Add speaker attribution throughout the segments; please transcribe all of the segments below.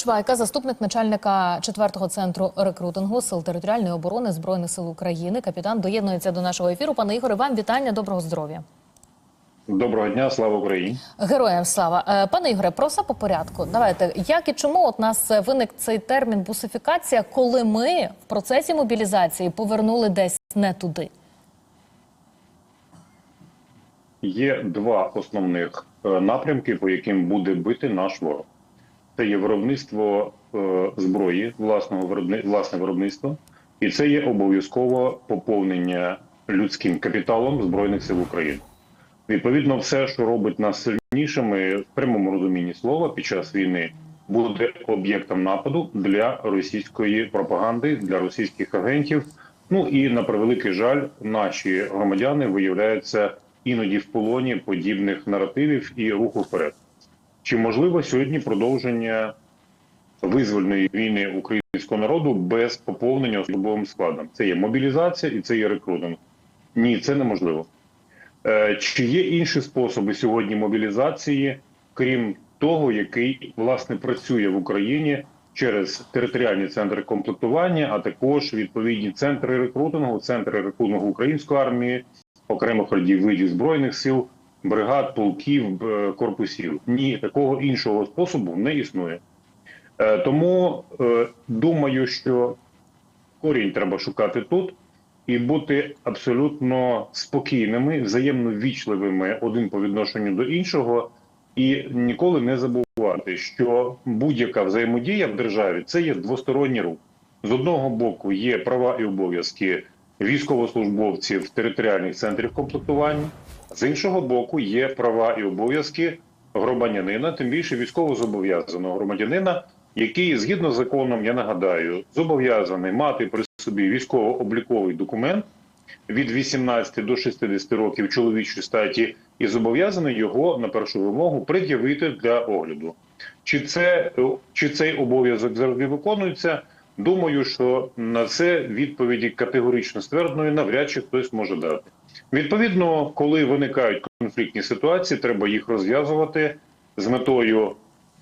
Speaker 1: Швайка, заступник начальника 4-го центру рекрутингу Сил територіальної оборони Збройних сил України. Капітан доєднується до нашого ефіру. Пане Ігоре, вам вітання, доброго здоров'я.
Speaker 2: Доброго дня, слава Україні.
Speaker 1: Героям слава. Е, Пане Ігоре, про все по порядку. Давайте, як і чому от нас е, виник цей термін бусифікація, коли ми в процесі мобілізації повернули десь не туди?
Speaker 2: Є два основних е, напрямки, по яким буде бити наш ворог. Це є виробництво е, зброї, власного виробни... власне виробництво, і це є обов'язково поповнення людським капіталом Збройних сил України. Відповідно, все, що робить нас сильнішими в прямому розумінні слова під час війни, буде об'єктом нападу для російської пропаганди, для російських агентів. Ну і на превеликий жаль, наші громадяни виявляються іноді в полоні подібних наративів і руху вперед. Чи можливо сьогодні продовження визвольної війни українського народу без поповнення особовим складом? Це є мобілізація і це є рекрутинг. Ні, це неможливо. Е, Чи є інші способи сьогодні мобілізації, крім того, який власне працює в Україні через територіальні центри комплектування, а також відповідні центри рекрутингу, центри рекрутингу української армії, окремих родів видів збройних сил, бригад, полків, е, корпусів? Ні, такого іншого способу не існує. Е, Тому е, думаю, що корінь треба шукати тут і бути абсолютно спокійними, взаємно ввічливими один по відношенню до іншого, і ніколи не забувати, що будь-яка взаємодія в державі це є двосторонній рух. З одного боку є права і обов'язки військовослужбовців територіальних центрів комплектування, з іншого боку, є права і обов'язки громадянина, тим більше військовозобов'язаного громадянина, який згідно з законом, я нагадаю, зобов'язаний мати при собі військово-обліковий документ від 18 до 60 років чоловічої статі і зобов'язаний його на першу вимогу пред'явити для огляду. Чи це чи цей обов'язок завжди виконується? Думаю, що на це відповіді категорично ствердної навряд чи хтось може дати. Відповідно, коли виникають конфліктні ситуації, треба їх розв'язувати з метою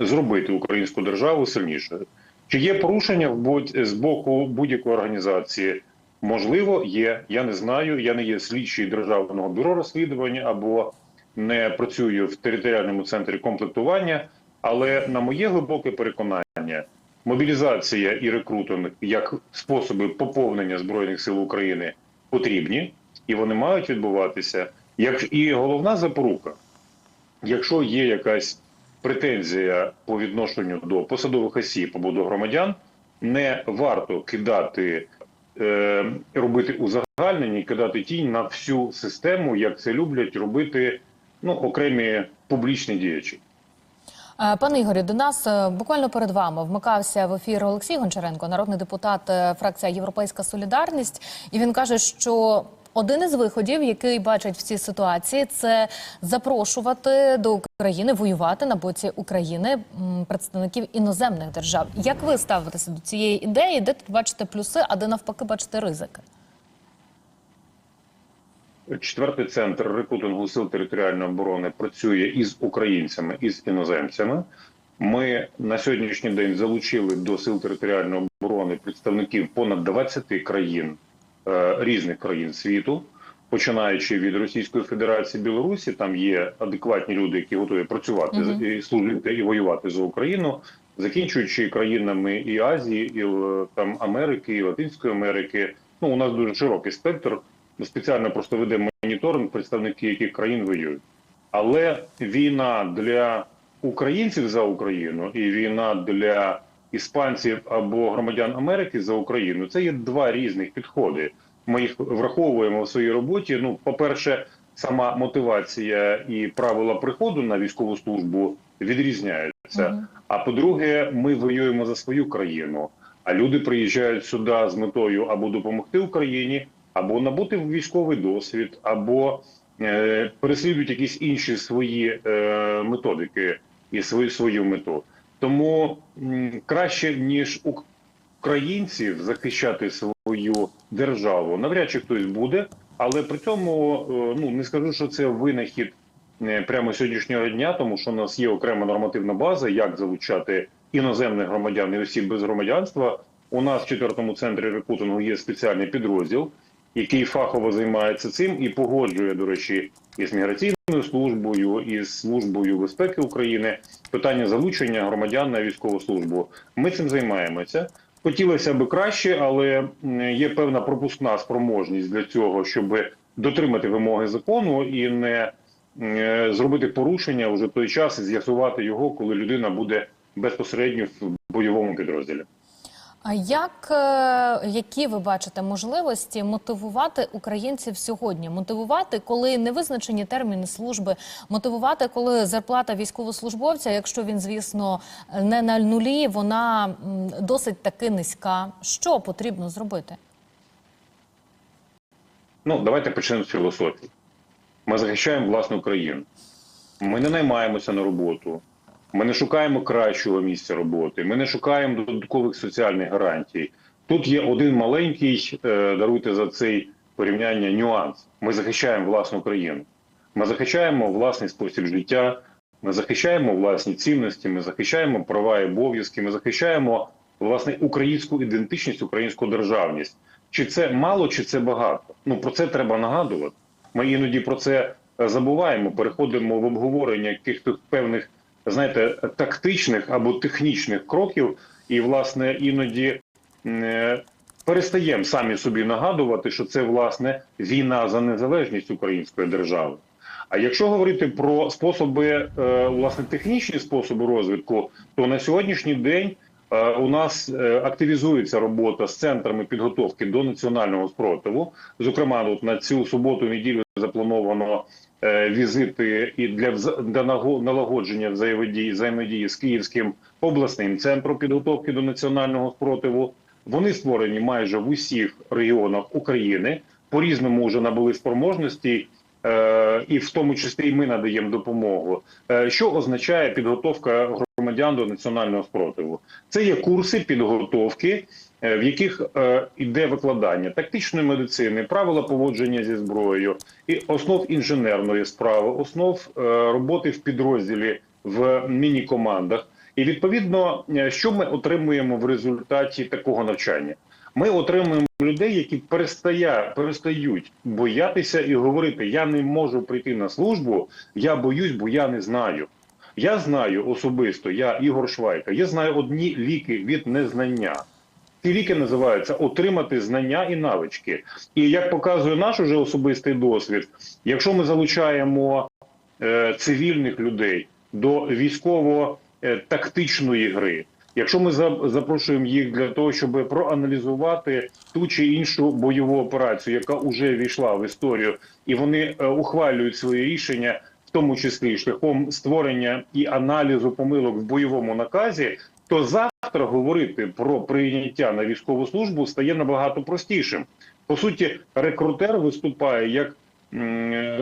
Speaker 2: зробити українську державу сильнішою. Чи є порушення з боку будь-якої організації? Можливо, є. Я не знаю. Я не є слідчий державного бюро розслідування або не працюю в територіальному центрі комплектування. Але на моє глибоке переконання, мобілізація і рекрутинг як способи поповнення збройних сил України потрібні, і вони мають відбуватися. Як і головна запорука, якщо є якась претензія по відношенню до посадових осіб або до громадян, не варто кидати, е, робити узагальнення і кидати тінь на всю систему, як це люблять робити ну, окремі публічні діячі.
Speaker 1: Е, Пане Ігорі, до нас е, буквально перед вами вмикався в ефір Олексій Гончаренко, народний депутат е, фракція Європейська Солідарність, і він каже, що один із виходів, який бачать в цій ситуації, це запрошувати до України воювати на боці України представників іноземних держав. Як ви ставитеся до цієї ідеї? Де тут бачите плюси, а де навпаки бачите ризики?
Speaker 2: Четвертий центр рекрутингу сил територіальної оборони працює із українцями і з іноземцями. Ми на сьогоднішній день залучили до сил територіальної оборони представників понад 20 країн різних країн світу, починаючи від Російської Федерації Білорусі, там є адекватні люди, які готові працювати
Speaker 1: Мгм.
Speaker 2: і служити і воювати за Україну, закінчуючи країнами і Азії, і е, там Америки, і Латинської Америки. Ну у нас дуже широкий спектр. Ми спеціально просто ведемо моніторинг, представники яких країн воюють. Але війна для українців за Україну і війна для іспанців або громадян Америки за Україну це є два різних підходи. Ми їх враховуємо в своїй роботі. Ну, по-перше, сама мотивація і правила приходу на військову службу відрізняються.
Speaker 1: Мгм.
Speaker 2: А по-друге, ми воюємо за свою країну. А люди приїжджають сюди з метою або допомогти Україні, або набути військовий досвід, або е, переслідують якісь інші свої е, методики і свою свою мету. Тому краще ніж українців захищати свою державу, навряд чи хтось буде, але при цьому е, ну не скажу, що це винахід е, прямо сьогоднішнього дня, тому що у нас є окрема нормативна база, як залучати іноземних громадян і осіб без громадянства. У нас в четвертому центрі рекрутингу є спеціальний підрозділ, який фахово займається цим і погоджує, до речі, із міграційною службою, із службою безпеки України питання залучення громадян на військову службу. Ми цим займаємося. Хотілося б краще, але є певна пропускна спроможність для цього, щоб дотримати вимоги закону і не е, зробити порушення вже той час і з'ясувати його, коли людина буде безпосередньо в бойовому підрозділі.
Speaker 1: А як е, які ви бачите можливості мотивувати українців сьогодні? Мотивувати, коли не визначені терміни служби, мотивувати, коли зарплата військовослужбовця, якщо він, звісно, не на нулі, вона досить таки низька. Що потрібно зробити?
Speaker 2: Ну, давайте почнемо з філософії. Ми захищаємо власну країну. Ми не наймаємося на роботу. Ми не шукаємо кращого місця роботи. Ми не шукаємо додаткових соціальних гарантій. Тут є один маленький, е, даруйте за цей порівняння, нюанс. Ми захищаємо власну країну. Ми захищаємо власний спосіб життя. Ми захищаємо власні цінності. Ми захищаємо права і обов'язки. Ми захищаємо власне українську ідентичність, українську державність. Чи це мало, чи це багато? Ну про це треба нагадувати. Ми іноді про це е, забуваємо. Переходимо в обговорення якихось певних, знаєте, тактичних або технічних кроків, і власне іноді е, перестаємо самі собі нагадувати, що це власне війна за незалежність української держави. А якщо говорити про способи, е, власне, технічні способи розвитку, то на сьогоднішній день е, у нас активізується робота з центрами підготовки до національного спротиву. Зокрема, тут на цю суботу неділю заплановано візити і для для налагодження взаємодії взаємодії з Київським обласним центром підготовки до національного спротиву. Вони створені майже в усіх регіонах України. По різному вже набули спроможності, е, і в тому числі і ми надаємо допомогу. Е, Що означає підготовка громадян до національного спротиву? Це є курси підготовки, е, в яких е, іде викладання тактичної медицини, правила поводження зі зброєю, і основ інженерної справи, основ е, роботи в підрозділі в міні-командах. І відповідно, е, що ми отримуємо в результаті такого навчання? Ми отримуємо людей, які перестає, перестають боятися і говорити: я не можу прийти на службу, я боюсь, бо я не знаю. Я знаю особисто, я Ігор Швайка, я знаю одні ліки від незнання. Ці ліки називаються отримати знання і навички. І як показує наш уже особистий досвід, якщо ми залучаємо е, цивільних людей до військово-тактичної гри, якщо ми запрошуємо їх для того, щоб проаналізувати ту чи іншу бойову операцію, яка вже війшла в історію, і вони е, ухвалюють свої рішення, в тому числі шляхом створення і аналізу помилок в бойовому наказі, то завтра говорити про прийняття на військову службу стає набагато простішим. По суті, рекрутер виступає як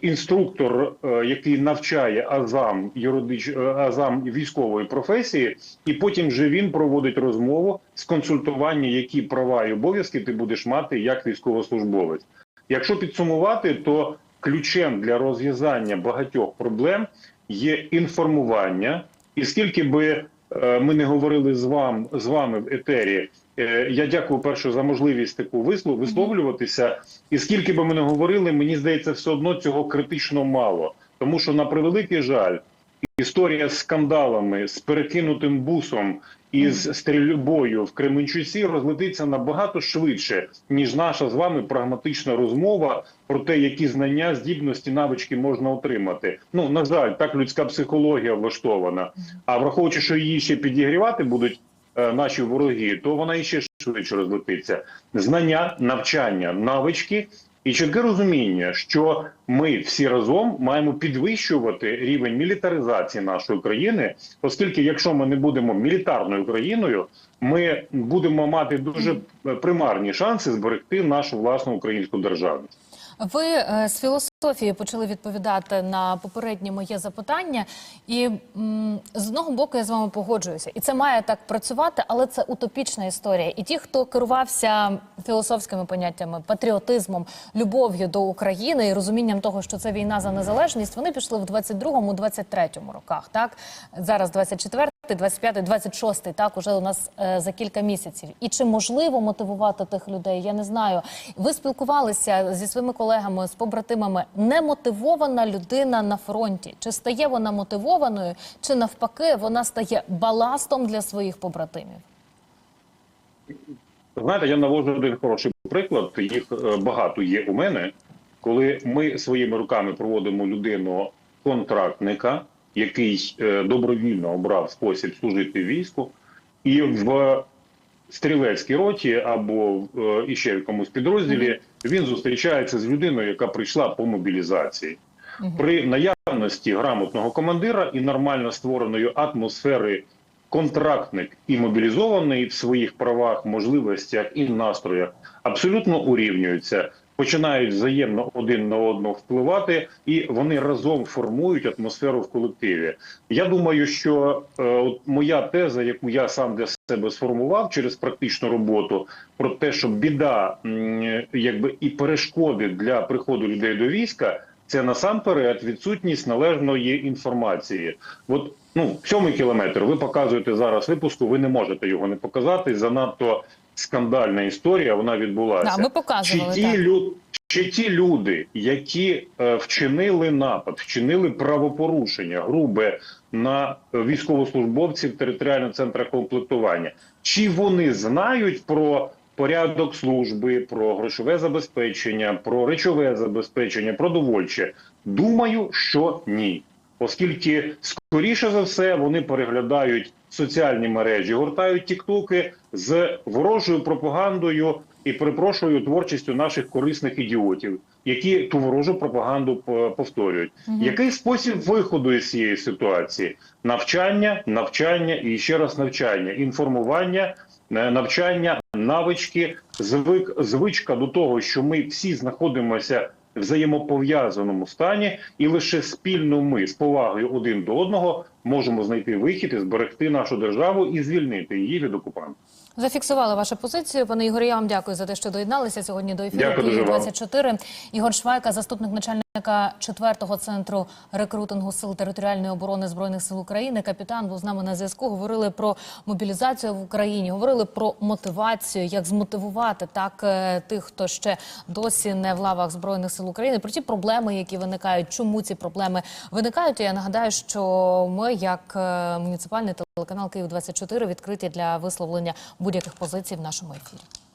Speaker 2: інструктор, е, який навчає азам юридич... е, азам військової професії, і потім вже він проводить розмову з консультування, які права і обов'язки ти будеш мати як військовослужбовець. Якщо підсумувати, то ключем для розв'язання багатьох проблем є інформування, і скільки би ми не говорили з вам з вами в етері. е, Я дякую перше за можливість таку вислов висловлюватися. І скільки би ми не говорили, мені здається, все одно цього критично мало, тому що на превеликий жаль, історія з скандалами, з перекинутим бусом і з стрільбою в Кременчуці розлетиться набагато швидше, ніж наша з вами прагматична розмова про те, які знання, здібності, навички можна отримати. Ну на жаль, так людська психологія влаштована. А враховуючи, що її ще підігрівати будуть е, наші вороги, то вона іще швидше розлетиться. Знання, навчання, навички і чітке розуміння, що ми всі разом маємо підвищувати рівень мілітаризації нашої країни, оскільки, якщо ми не будемо мілітарною країною, ми будемо мати дуже примарні шанси зберегти нашу власну українську державність.
Speaker 1: Ви е, з філософії Софії почали відповідати на попереднє моє запитання, і з одного боку я з вами погоджуюся, і це має так працювати, але це утопічна історія. І ті, хто керувався філософськими поняттями, патріотизмом, любов'ю до України і розумінням того, що це війна за незалежність, вони пішли в 22-му, 23-му роках. Так зараз 24-й, 25-й, 26-й, так уже у нас е, за кілька місяців. І чи можливо мотивувати тих людей? Я не знаю. Ви спілкувалися зі своїми колегами, з побратимами. Немотивована людина на фронті. Чи стає вона мотивованою, чи навпаки вона стає баластом для своїх побратимів?
Speaker 2: Знаєте, я навожу один хороший приклад. Їх е, багато є у мене, коли ми своїми руками проводимо людину контрактника, який е, добровільно обрав спосіб служити війську, і в стрілецькій роті або е, іще в якомусь підрозділі він зустрічається з людиною, яка прийшла по мобілізації. При наявності грамотного командира і нормально створеної атмосфери контрактник і мобілізований в своїх правах, можливостях і настроях абсолютно урівнюються, починають взаємно один на одного впливати, і вони разом формують атмосферу в колективі. Я думаю, що е, от моя теза, яку я сам для себе сформував через практичну роботу, про те, що біда, якби і перешкоди для приходу людей до війська. Це насамперед відсутність належної інформації. От ну сьомий кілометр. Ви показуєте зараз випуску. Ви не можете його не показати. Занадто скандальна історія. Вона відбулася.
Speaker 1: Да, ми показували,
Speaker 2: чи ті
Speaker 1: так.
Speaker 2: лю... чи ті люди, які е, вчинили напад, вчинили правопорушення грубе на військовослужбовців територіального центру комплектування, чи вони знають про порядок служби, про грошове забезпечення, про речове забезпечення, продовольче? Думаю, що ні. Оскільки скоріше за все вони переглядають соціальні мережі, гортають тіктоки з ворожою пропагандою і перепрошую творчістю наших корисних ідіотів, які ту ворожу пропаганду п- повторюють. Який спосіб виходу із цієї ситуації? Навчання, навчання і ще раз навчання, інформування, е, навчання, навички, звик, звичка до того, що ми всі знаходимося в взаємопов'язаному стані, і лише спільно ми з повагою один до одного можемо знайти вихід і зберегти нашу державу і звільнити її від окупантів.
Speaker 1: Зафіксували вашу позицію. Пане Ігорі, я вам дякую за те, що доєдналися сьогодні до ефіру
Speaker 2: Дякую дуже
Speaker 1: Київ
Speaker 2: вам.
Speaker 1: 24 Ігор Швайка, заступник начальника 4-го центру рекрутингу сил територіальної оборони збройних сил України. Капітан був з нами на зв'язку. Говорили про мобілізацію в Україні, говорили про мотивацію, як змотивувати так е, тих, хто ще досі не в лавах збройних сил України. Про ті проблеми, які виникають, чому ці проблеми виникають. І Я нагадаю, що ми, як е, муніципальний телеканал Київ 24 відкриті для висловлення будь-яких позицій в нашому ефірі.